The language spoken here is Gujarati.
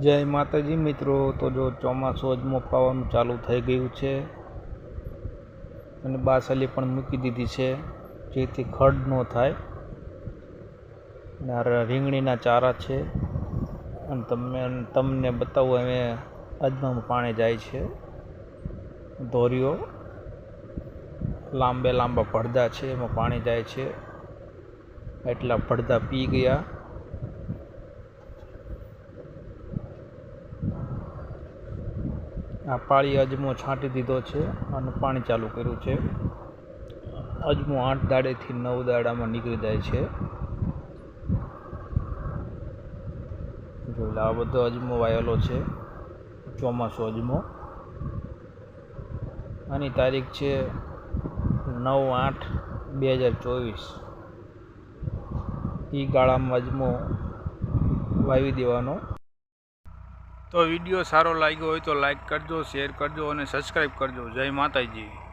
જય માતાજી, મિત્રો, તો જો ચોમાસું અજમો પાવાનું ચાલુ થઈ ગયું છે અને બાસલી પણ મૂકી દીધી છે, જેથી ખડ ન થાય. અને રીંગણીના ચારા છે. અને તમે તમને બતાવું, અમે અજમામાં પાણી જાય છે. ધોરીઓ, લાંબે લાંબા પડદા છે, એમાં પાણી જાય છે. એટલા પડદા પી ગયા. આ પાળી અજમો છાંટી દીધો છે અને પાણી ચાલુ કર્યું છે. અજમો આઠ દાડેથી નવ દાડામાં નીકળી જાય છે. જોઈ લો, આ બધો અજમો વાયેલો છે. ચોમાસું અજમો. આની તારીખ છે નવ આઠ બે હજાર ચોવીસ. એ ગાળામાં અજમો વાવી દેવાનો. તો વીડિયો સારો લાગ્યો હોય તો લાઈક કરજો, શેર કરજો અને સબસ્ક્રાઈબ કરજો. જય માતાજી.